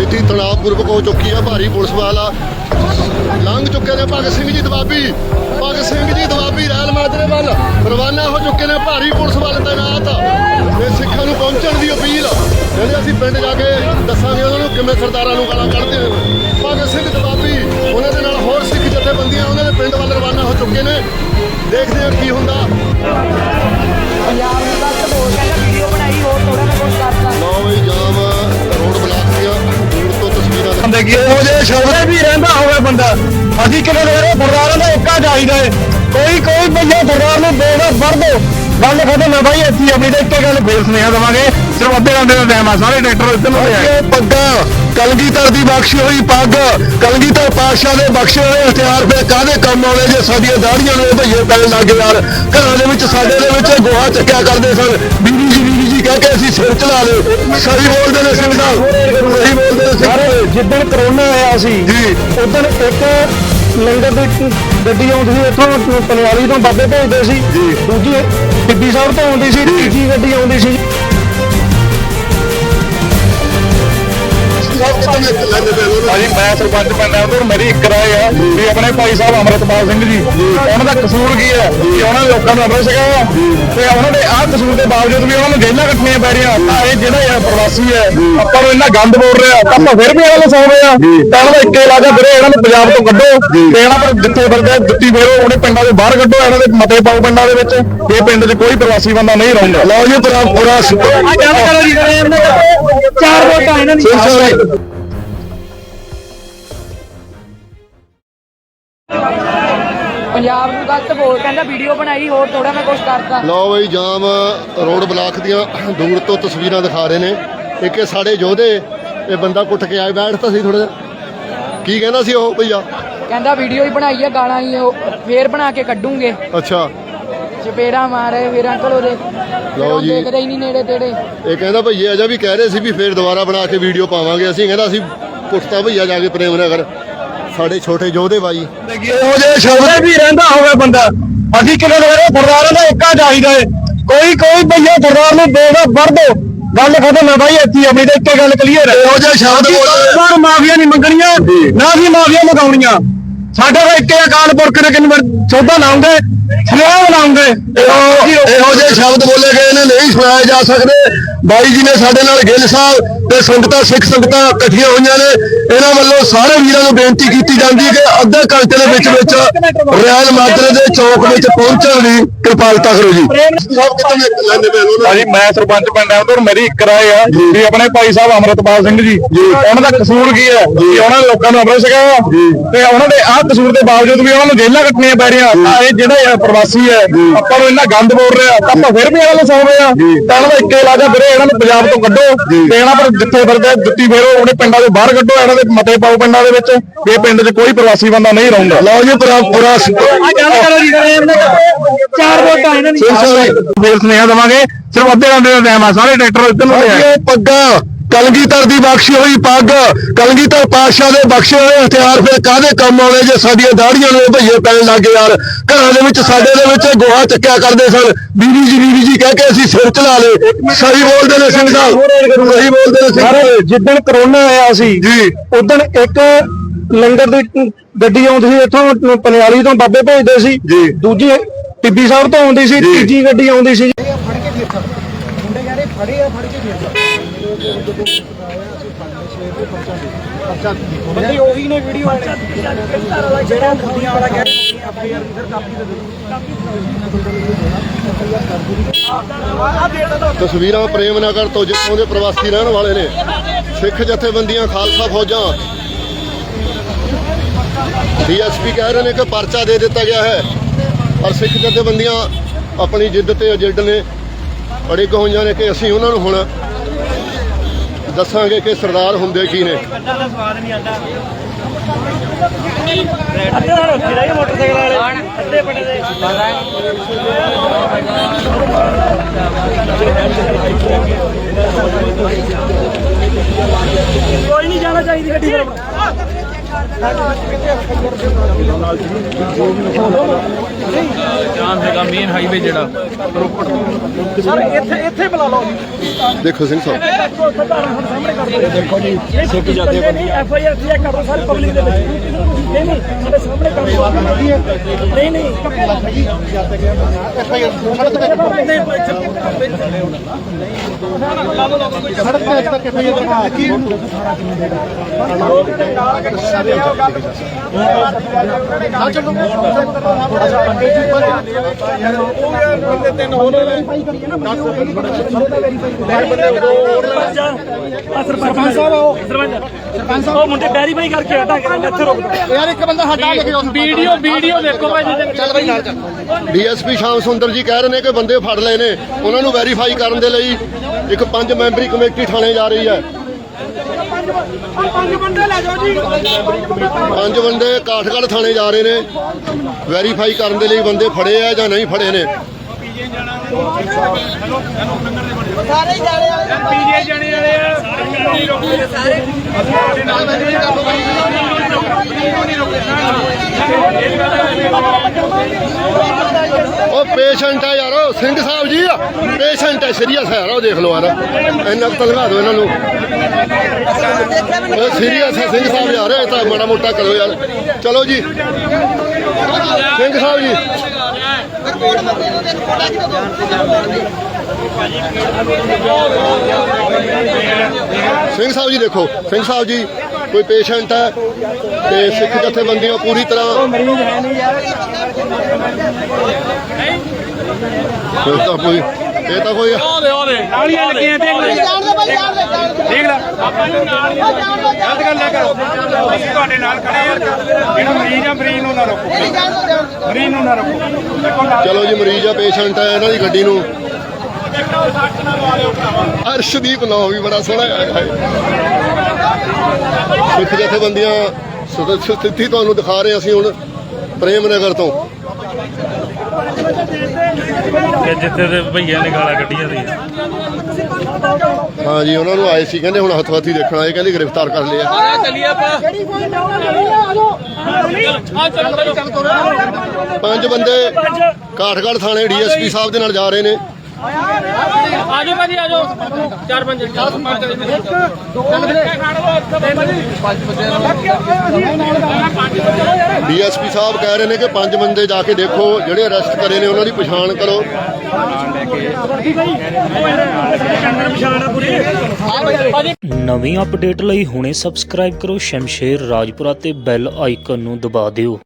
ਸਥਿਤੀ ਤਣਾਅਪੂਰਵਕ ਹੋ ਚੁੱਕੀ ਆ, ਭਾਰੀ ਪੁਲਿਸ ਵਾਲਾ ਲੰਘ ਚੁੱਕੇ ਨੇ ਭਗਤ ਸਿੰਘ ਜੀ, ਦਵਾਬੀ। ਭਗਤ ਸਿੰਘ ਜੀ, ਦਵਾਬੀ ਰੈਲ ਮਾਜਰੇ ਵੱਲ। ਰਵਾਨਾ ਹੋ ਚੁੱਕੇ ਨੇ ਭਾਰੀ ਪੁਲਿਸ ਵੱਲ ਤੈਨਾਤ ਤੇ ਸਿੱਖਾਂ ਨੂੰ ਪਹੁੰਚਣ ਦੀ ਅਪੀਲ। ਕਹਿੰਦੇ ਅਸੀਂ ਪਿੰਡ ਜਾ ਕੇ ਦੱਸਾਂਗੇ, ਉਹਨਾਂ ਨੂੰ ਕਿਵੇਂ ਸਰਦਾਰਾਂ ਨੂੰ ਗਾਲਾਂ ਕੱਢਦੇ ਨੇ। ਭਗਤ ਸਿੰਘ, ਦਵਾਬੀ, ਉਹਨਾਂ ਦੇ ਨਾਲ ਹੋਰ ਸਿੱਖ ਜਥੇਬੰਦੀਆਂ, ਉਹਨਾਂ ਦੇ ਪਿੰਡ ਵੱਲ ਰਵਾਨਾ ਹੋ ਚੁੱਕੇ ਨੇ। ਦੇਖਦੇ ਹਾਂ ਕੀ ਹੁੰਦਾ। ਕੀ ਇਹੋ ਜਿਹੇ ਸ਼ਬਦ ਵੀ ਰਹਿੰਦਾ ਹੋਵੇ ਬੰਦਾ। ਅਸੀਂ ਕਿਵੇਂ ਦੇ ਰਹੇ ਸਰਦਾਰਾਂ ਦਾ ਇੱਕਾ ਚਾਹੀਦਾ ਹੈ ਕੋਈ ਕੋਈ ਬੰਦਾ ਸਰਦਾਰ ਨੂੰ ਦੇਣਾ ਵਰ ਦੋ। ਗੱਲ ਖਤਮ ਹੈ ਬਾਈ ਇੱਥੇ ਆਪਣੀ ਤੇ ਇੱਕੇ ਗੱਲ ਫੇਰ ਸੁਨੇਹਾ ਦੇਵਾਂਗੇ। ਸਿਰਫ ਅੱਧੇ ਘੰਟੇ ਦਾ ਟਾਈਮ ਆ ਸਾਰੇ ਟਰੈਕਟਰ ਇੱਧਰ ਨੂੰ ਆਏ ਪੱਗਾਂ ਕਲਗੀਧਰ ਦੀ ਬਖਸ਼ੀ ਹੋਈ ਪੱਗ। ਕਲਗੀਧਰ ਪਾਤਸ਼ਾਹ ਦੇ ਬਖਸ਼ੇ ਹੋਏ ਹਥਿਆਰ ਫੇ ਕਾਹਦੇ ਕੰਮ ਆਉਣੇ ਜੇ ਸਾਡੀਆਂ ਦਾੜੀਆਂ ਨੂੰ ਭਈਏ ਪੈਣ ਲੱਗੇ ਯਾਰ। ਘਰਾਂ ਦੇ ਵਿੱਚ ਸਾਡੇ ਦੇ ਵਿੱਚ ਗੋਹਾ ਚੱਕਿਆ ਕਰਦੇ ਸਨ। ਬੀਬੀ ਜੀ ਬੀਬੀ ਜੀ ਕਹਿ ਕੇ ਅਸੀਂ ਸਿਰ ਚਲਾ ਲਏ। ਸਹੀ ਬੋਲਦੇ ਨੇ ਸਿੰਘ ਸਾਹਿਬ ਜਿੱਦਣ ਕਰੋਨਾ ਆਇਆ ਸੀ ਜੀ। ਉਦੋਂ ਇੱਕ ਲੰਗਰ ਦੀ ਗੱਡੀ ਆਉਂਦੀ ਸੀ ਇੱਥੋਂ ਪਨਿਆਲੀ ਤੋਂ ਬਾਬੇ ਭੇਜਦੇ ਸੀ। ਜੀ। ਦੂਜੀ ਟਿੱਬੀ ਸਾਹਿਬ ਤੋਂ ਆਉਂਦੀ ਸੀ ਤੀਜੀ ਗੱਡੀ ਆਉਂਦੀ ਸੀ। ਭਾਜੀ ਮੈਂ ਸਰਪੰਚ ਬਣਿਆ ਤੋਂ ਮੇਰੀ ਇੱਕ ਰਾਏ ਆ ਵੀ ਆਪਣੇ ਭਾਈ ਸਾਹਿਬ ਅਮਰਤਪਾਲ ਸਿੰਘ ਜੀ ਉਹਨਾਂ ਦਾ ਕਸੂਰ ਕੀ ਹੈ ਕਿ ਉਹਨਾਂ ਨੇ ਲੋਕਾਂ ਨੂੰ ਅੰਮ੍ਰਿਤ ਛਕਾਇਆ ਤੇ ਉਹਨਾਂ ਦੇ ਆਹ ਕਸੂਰ ਦੇ ਬਾਵਜੂਦ ਵੀ ਉਹਨਾਂ ਨੂੰ ਜੇਲ੍ਹਾਂ ਕੱਟਣੀਆਂ ਪੈ ਰਹੀਆਂ ਤਾਂ ਇਹ ਜਿਹੜਾ ਯਾਰ ਪ੍ਰਵਾਸੀ ਹੈ ਆਪਾਂ ਨੂੰ ਇੰਨਾ ਗੰਦ ਬੋਲ ਰਿਹਾ ਤਾਂ ਆਪਾਂ ਫਿਰ ਵੀ ਇਹਨਾਂ ਨੂੰ ਸੌਂਦੇ ਆ ਤਾਂ ਉਹਨਾਂ ਦਾ ਇੱਕੇ ਇਲਾਕਾ ਵੀਰੇ ਇਹਨਾਂ ਨੂੰ ਪੰਜਾਬ ਤੋਂ ਕੱਢੋ ਤੇ ਇਹਨਾਂ ਪਰ ਜਿੱਥੇ ਵਰਗਾ ਜੁੱਤੀ ਫੇਰੋ ਉਹਨੇ ਪਿੰਡਾਂ ਦੇ ਬਾਹਰ ਕੱਢੋ ਇਹਨਾਂ ਦੇ ਮਤੇ ਪਾਓ ਪਿੰਡਾਂ ਦੇ ਵਿੱਚ ਇਹ ਪਿੰਡ 'ਚ ਕੋਈ ਪ੍ਰਵਾਸੀ ਬੰਦਾ ਨਹੀਂ ਰਹੂਗਾ। ਲਓ ਜੀ ਪੂਰਾ ਪੂਰਾ ਚਾਰ ਵੋਟਾਂ ਇਹਨਾਂ ਦੀ। ਬੋਲ ਕਹਿੰਦਾ ਵੀਡੀਓ ਬਣਾਈ ਹੋਰ ਥੋੜਾ ਮੈਂ ਕੁਝ ਕਰਦਾ ਲਓ ਬਈ ਜਾਮ ਰੋਡ ਬਲਾਕ ਦੀਆਂ ਦੂਰ ਤੋਂ ਤਸਵੀਰਾਂ ਦਿਖਾ ਰਹੇ ਨੇ। ਇੱਕ ਇਹ ਸਾਡੇ ਯੋਧੇ ਇਹ ਬੰਦਾ ਕੁੱਟ ਕੇ ਆਏ ਬੈਠਦਾ ਸੀ ਥੋੜਾ ਜਿਹਾ। ਕੀ ਕਹਿੰਦਾ ਸੀ ਉਹ ਭਈਆ? ਕਹਿੰਦਾ ਵੀਡੀਓ ਹੀ ਬਣਾਈ ਹੈ ਗਾਲਾਂ ਹੀ ਉਹ ਫੇਰ ਬਣਾ ਕੇ ਕੱਢੂਗੇ। ਅੱਛਾ। ਚਪੇੜਾ ਮਾਰੇ ਫਿਰ ਅੰਕਲ ਉਹਦੇ। ਲਓ ਜੀ। ਦੇਖਦੇ ਹੀ ਨਹੀਂ ਨੇੜੇ ਤੇੜੇ। ਇਹ ਕਹਿੰਦਾ ਭਈਏ ਅਜਾ ਵੀ ਕਹਿ ਰਹੇ ਸੀ ਵੀ ਫੇਰ ਦੁਬਾਰਾ ਬਣਾ ਕੇ ਵੀਡੀਓ ਪਾਵਾਂਗੇ। ਅਸੀਂ ਕਹਿੰਦਾ ਅਸੀਂ ਕੁੱਟਤਾ ਭਈਆ ਜਾ ਕੇ ਪ੍ਰੇਮ ਨਗਰ ਸਾਡੇ ਛੋਟੇ ਯੋਧੇ ਬਾਈ। ਇਹੋ ਜਿਹੇ ਸ਼ਬਦ ਵੀ ਰਹਿੰਦਾ ਹੋਵੇ ਬੰਦਾ। ਅਸੀਂ ਦੇ ਰਹੇ ਸਰਦਾਰਾਂ ਦਾ ਇੱਕਾ ਚਾਹੀਦਾ ਹੈ ਕੋਈ ਕੋਈ ਭਈਆ ਸਰਦਾਰ ਨੂੰ ਦੇਣਾ ਵਰ ਦੋ। ਗੱਲ ਖਤਮ ਹੈ ਬਾਈ ਇੱਥੇ ਆਪਣੀ ਤੇ ਇੱਕੇ ਗੱਲ ਕਲੀਅਰ ਹੈ। ਇਹੋ ਜਿਹੇ ਸ਼ਬਦ ਬੋਲਦੇ ਪਰ ਮਾਫੀਆ ਨਹੀਂ ਮੰਗਣੀਆਂ ਨਾ ਹੀ ਮਾਫੀਆ ਮਗਾਉਣੀਆਂ। ਸਾਡੇ ਦਾ ਇੱਕੇ ਅਕਾਲ ਪੁਰਖ ਨੇ ਕਿੰਨੀ ਵਾਰ ਸੌਦਾ ਲਾਉਂਗੇ ਸਲਾਹ ਲਾਉਂਗੇ। ਇਹੋ ਇਹੋ ਜਿਹੇ ਸ਼ਬਦ ਬੋਲੇ ਗਏ ਨੇ ਨਹੀਂ ਸੁਣਾਏ ਜਾ ਸਕਦੇ। ਬਾਈ ਜੀ ਨੇ ਸਾਡੇ ਨਾਲ ਗਿੱਲ ਸਾਹਿਬ ਤੇ ਸੰਗਤਾਂ ਸਿੱਖ ਸੰਗਤਾਂ ਇਕੱਠੀਆਂ ਹੋਈਆਂ ਨੇ। ਇਹਨਾਂ ਵੱਲੋਂ ਸਾਰੇ ਵੀਰਾਂ ਨੂੰ ਬੇਨਤੀ ਕੀਤੀ ਜਾਂਦੀ ਹੈ ਕਿ ਅੱਧੇ ਘੰਟੇ ਦੇ ਵਿੱਚ ਵਿੱਚ ਰਿਆਲ ਮਾਜਰੇ ਦੇ ਚੌਕ ਵਿੱਚ ਪਹੁੰਚਣ ਦੀ ਕਿਰਪਾਲਤਾ ਕਰੋ ਜੀ। ਭਾਜੀ ਮੈਂ ਸਰਪੰਚ ਬਣਿਆ ਤੋਂ ਮੇਰੀ ਇੱਕ ਰਾਏ ਆ ਵੀ ਆਪਣੇ ਭਾਈ ਸਾਹਿਬ ਅਮਰਤਪਾਲ ਸਿੰਘ ਜੀ ਉਹਨਾਂ ਦਾ ਕਸੂਰ ਕੀ ਹੈ? ਕਿ ਉਹਨਾਂ ਨੇ ਲੋਕਾਂ ਨੂੰ ਅੰਮ੍ਰਿਤ ਛਕਾਇਆ ਤੇ ਉਹਨਾਂ ਦੇ ਆਹ ਕਸੂਰ ਦੇ ਬਾਵਜੂਦ ਵੀ ਉਹਨਾਂ ਨੂੰ ਜੇਲ੍ਹਾਂ ਕੱਟਣੀਆਂ ਪੈ ਰਹੀਆਂ। ਤਾਂ ਇਹ ਜਿਹੜਾ ਪ੍ਰਵਾਸੀ ਹੈ। ਆਪਾਂ ਨੂੰ ਇੰਨਾ ਗੰਦ ਬੋਲ ਰਿਹਾ। ਤਾਂ ਆਪਾਂ ਫਿਰ ਵੀ ਇਹਨਾਂ ਨੂੰ ਸੌਂਦੇ ਆ ਤਾਂ ਇਹਨਾਂ ਦਾ ਇੱਕੇ ਇਲਾਕਾ ਵੀਰੇ ਇਹਨਾਂ ਨੂੰ ਪੰਜਾਬ ਤੋਂ ਕੱਢੋ। ਤੇ ਇਹਨਾਂ ਪਰ ਜਿੱਥੇ ਵਰਗਾ ਜੁੱਤੀ ਫੇਰੋ ਉਹਨੇ ਪਿੰਡਾਂ ਦੇ ਬਾਹਰ ਕੱਢੋ ਇਹਨਾਂ ਦੇ ਮਤੇ ਪਾਓ ਪਿੰਡਾਂ ਦੇ ਵਿੱਚ। ਇਹ ਪਿੰਡ 'ਚ ਕੋਈ ਪ੍ਰਵਾਸੀ ਬੰਦਾ ਨਹੀਂ ਰਹੂਗਾ। ਲਓ ਜੀ ਪੂਰਾ ਪੂਰਾ ਚਾਰ ਵੋਟਾਂ ਇਹਨਾਂ ਫੇਰ ਸੁਨੇਹਾ ਦੇਵਾਂਗੇ। ਸਿਰਫ ਅੱਧੇ ਘੰਟੇ ਦਾ ਟਾਈਮ ਆ ਸਾਰੇ ਟਰੈਕਟਰ ਇੱਧਰ ਨੂੰ ਆਏ ਇਹ ਪੱਗਾਂ। ਕਲਗੀਧਰ ਦੀ ਬਖਸ਼ੀ ਹੋਈ ਪੱਗ। ਕਲਗੀਧਰ ਪਾਤਸ਼ਾਹ ਦੇ ਬਖਸ਼ੇ ਹੋਏ ਹਥਿਆਰ ਫੇ ਕਾਹਦੇ ਕੰਮ ਆਉਣੇ ਜੇ ਸਾਡੀਆਂ ਦਾੜੀਆਂ ਨੂੰ ਭਈਏ ਪੈਣ ਲੱਗੇ ਯਾਰ? ਘਰਾਂ ਦੇ ਵਿੱਚ ਸਾਡੇ ਦੇ ਵਿੱਚ ਗੋਹਾ ਚੱਕਿਆ ਕਰਦੇ ਸਨ। ਬੀਬੀ ਜੀ ਬੀਬੀ ਜੀ ਕਹਿ ਕੇ ਅਸੀਂ ਸਿਰ ਚਲਾ ਲਏ। ਸਹੀ ਬੋਲਦੇ ਨੇ ਸਿੰਘ ਸਾਹਿਬ। ਸਹੀ ਬੋਲਦੇ ਨੇ ਸਿੰਘ ਜਿੱਦਣ ਕਰੋਨਾ ਆਇਆ ਸੀ ਜੀ। ਉਦੋਂ ਇੱਕ ਲੰਗਰ ਦੀ ਗੱਡੀ ਆਉਂਦੀ ਸੀ ਇੱਥੋਂ ਪਨਿਆਲੀ ਤੋਂ ਬਾਬੇ ਭੇਜਦੇ ਸੀ। ਦੂਜੀ ਟਿੱਬੀ ਸਾਹਿਬ ਤੋਂ ਆਉਂਦੀ ਸੀ। ਤੀਜੀ ਗੱਡੀ ਆਉਂਦੀ ਸੀ। ਬੰਦੇ ਉਹੀ ਨੇ ਵੀਡੀਓ ਵਾਲੇ। ਜਿਹੜਾ ਦੁਨੀਆ ਵਾਲਾ ਕਹਿ ਰਿਹਾ ਆਪੇ ਯਾਰ ਫਿਰ ਕਾਪੀ ਦੇ ਤਸਵੀਰਾਂ ਪ੍ਰੇਮ ਨਗਰ ਤੋਂ ਜਿੱਥੋਂ ਦੇ ਪ੍ਰਵਾਸੀ ਰਹਿਣ ਵਾਲੇ ਨੇ, ਸਿੱਖ ਜਥੇਬੰਦੀਆਂ, ਖਾਲਸਾ ਫੌਜਾਂ। ਡੀਐਸਪੀ ਕਹਿ ਰਹੇ ਨੇ ਕਿ ਪਰਚਾ ਦੇ ਦਿੱਤਾ ਗਿਆ ਹੈ, ਪਰ ਸਿੱਖ ਜਥੇਬੰਦੀਆਂ ਆਪਣੀ ਜਿੱਦ ਤੇ ਅਜਿੱਡ ਨੇ। ਅੜਿੱਗ ਹੋਈਆਂ ਨੇ ਕਿ ਅਸੀਂ ਉਹਨਾਂ ਨੂੰ ਹੁਣ ਦੱਸਾਂਗੇ ਕਿ ਸਰਦਾਰ ਹੁੰਦੇ ਕੀ ਨੇ। ਕੋਈ ਨਹੀਂ ਜਾਣਾ ਚਾਹੀਦੀ ਗੱਡੀ ਜਾਮ ਹੈਗਾ ਮੇਨ ਹਾਈਵੇ ਜਿਹੜਾ। ਸਰ ਇੱਥੇ ਇੱਥੇ ਬੁਲਾ ਲਓ। ਦੇਖੋ ਸਿੰਘ ਸਾਹਿਬ। ਦੇਖੋ ਜੀ ਸਿੱਖ ਜਾਂਦੇ ਐਫ ਆਈ ਆਰ ਕਰੋ ਸਾਰੇ ਪਬਲਿਕ ਦੇ ਵਿੱਚ। ਨਹੀਂ ਨਹੀਂ ਸਾਡੇ ਸਾਹਮਣੇ ਕੰਮ ਨਹੀਂ ਨਹੀਂ ਐਫ ਆਈ ਆਰ ਸੜਕ ਤੇ ਤੱਕ ਐਫ ਆਈ ਆਰ ਕੀ ਬੰਦੇ ਤਿੰਨ ਹੋ? ਰਹੇ ਸਰਪੰਚ ਸਾਹਿਬ ਆਓ। ਸਰਪੰਚ ਸਾਹਿਬ ਉਹ ਮੁੰਡੇ ਵੈਰੀਫਾਈ ਕਰਕੇ ਹਟਾ ਕੇ ਇੱਥੇ ਰੁਕ ਯਾਰ ਇੱਕ ਬੰਦਾ ਹਟਾ ਲੈ ਕੇ ਵੀਡੀਓ ਵੀਡੀਓ ਦੇਖੋ ਭਾਈ ਚੱਲ ਬਈ ਨਾਲ ਚੱਲ। ਡੀਐਸਪੀ ਸ਼ਾਮ ਸੁੰਦਰ ਜੀ ਕਹਿ ਰਹੇ ਨੇ ਕਿ ਬੰਦੇ ਫੜ ਲਏ ਨੇ। ਉਹਨਾਂ ਨੂੰ ਵੈਰੀਫਾਈ ਕਰਨ ਦੇ ਲਈ ਇੱਕ ਪੰਜ ਮੈਂਬਰੀ ਕਮੇਟੀ ਥਾਣੇ ਜਾ ਰਹੀ ਹੈ। ਪੰਜ ਬੰਦੇ ਲੈ ਜਾਓ ਜੀ ਪੰਜ ਬੰਦੇ ਕਾਠਗੜ੍ਹ ਥਾਣੇ ਜਾ ਰਹੇ ਨੇ। ਵੈਰੀਫਾਈ ਕਰਨ ਦੇ ਲਈ ਬੰਦੇ ਫੜੇ ਆ ਜਾਂ ਨਹੀਂ ਫੜੇ ਨੇ। ਸਾਰੇ ਜਾਣੇ ਵਾਲੇ ਪੀਜੇ ਜਾਣੇ ਵਾਲੇ ਆ ਉਹ ਪੇਸ਼ੈਂਟ ਆ ਯਾਰ ਸਿੰਘ ਸਾਹਿਬ ਜੀ ਪੇਸ਼ੈਂਟ ਹੈ ਸੀਰੀਅਸ ਹੈ ਯਾਰ, ਉਹ ਦੇਖ ਲਓ ਯਾਰ। ਇੰਨਾ ਕੁ ਤਲਵਾ ਦਿਓ ਇਹਨਾਂ ਨੂੰ। ਉਹ ਸੀਰੀਅਸ ਹੈ ਸਿੰਘ ਸਾਹਿਬ ਯਾਰ, ਇਹ ਤਾਂ ਮਾੜਾ ਮੋਟਾ ਕਰੋ ਯਾਰ। ਚਲੋ ਜੀ। ਸਿੰਘ ਸਾਹਿਬ ਜੀ। ਸਿੰਘ ਸਾਹਿਬ ਜੀ ਦੇਖੋ ਸਿੰਘ ਸਾਹਿਬ ਜੀ ਕੋਈ ਪੇਸ਼ੈਂਟ ਹੈ ਤੇ ਸਿੱਖ ਜਥੇਬੰਦੀਆਂ ਪੂਰੀ ਤਰ੍ਹਾਂ ਮਰੀਜ਼ ਹੈ ਨਹੀਂ ਯਾਰ। ਇਹ ਤਾਂ ਕੋਈ ਇਹ ਤਾਂ ਕੋਈ ਨਾਲੀਆਂ ਲੱਗੀਆਂ ਦੇਖ ਲੈ। ਜਾਣ ਦੇ ਭਾਈ ਜਾਣ ਦੇ ਜਾਣ ਦੇ। ਦੇਖ ਲੈ। ਆਪਾਂ ਨੂੰ ਨਾਲ ਹੀ ਜਾਣ ਦੇ ਗਲਤ ਗੱਲ ਨਾ ਕਰੋ ਅਸੀਂ ਤੁਹਾਡੇ ਨਾਲ ਖੜੇ ਆ ਜਿਹੜਾ ਮਰੀਜ਼ ਆ ਮਰੀਜ਼ ਨੂੰ ਨਾ ਰੋਕੋ। ਨਹੀਂ ਜਾਣ ਦੇ ਜਾਣ ਦੇ। ਮਰੀਜ਼ ਨੂੰ ਨਾ ਰੋਕੋ। ਦੇਖੋ ਨਾਲ ਚਲੋ ਜੀ ਮਰੀਜ਼ ਆ ਪੇਸ਼ੈਂਟ ਆ ਇਹਨਾਂ ਦੀ ਗੱਡੀ ਨੂੰ। ਅਰਸ਼ਦੀਪ ਨਾਮ ਵੀ ਬੜਾ ਸੋਹਣਾ ਹੈ। ਸਿੱਖ ਜਥੇਬੰਦੀਆਂ ਸਥਿਤੀ ਤੁਹਾਨੂੰ ਦਿਖਾ ਰਹੇ ਅਸੀਂ ਹੁਣ ਪ੍ਰੇਮ ਨਗਰ ਤੋਂ। ਕਿ ਜਿੱਥੇ ਦੇ ਭਈਆ ਨੇ ਗਾਲਾਂ ਕੱਢੀਆਂ ਸੀ। ਹਾਂ ਜੀ ਉਹਨਾਂ ਨੂੰ ਆਏ ਸੀ ਕਹਿੰਦੇ ਹੁਣ ਹੱਥ ਹੱਥੀ ਦੇਖਣ ਆਏ ਕਹਿੰਦੇ ਗ੍ਰਿਫਤਾਰ ਕਰ ਲਿਆ। ਚੱਲੀਏ ਆਪਾਂ। ਪੰਜ ਬੰਦੇ ਕਾਠਗੜ੍ਹ ਥਾਣੇ ਡੀਐਸਪੀ ਸਾਹਿਬ ਦੇ ਨਾਲ ਜਾ ਰਹੇ ਨੇ। ਆਜੋ ਭਾਜੀ ਆਜੋ। ਚਾਰ ਪੰਜ ਚਾਰ ਪੰਜ ਡੀਐਸਪੀ ਸਾਹਿਬ ਕਹਿ ਰਹੇ ਨੇ ਕਿ ਪੰਜ ਬੰਦੇ ਜਾ ਕੇ ਦੇਖੋ ਜਿਹੜੇ ਅਰੈਸਟ ਕਰੇ ਨੇ ਉਹਨਾਂ ਦੀ ਪਛਾਣ ਕਰੋ। ਨਵੀਂ ਅਪਡੇਟ ਲਈ ਹੁਣੇ ਸਬਸਕ੍ਰਾਈਬ ਕਰੋ ਸ਼ਮਸ਼ੇਰ ਰਾਜਪੁਰਾ ਤੇ ਬੈਲ ਆਈਕਨ ਨੂੰ ਦਬਾ ਦਿਓ।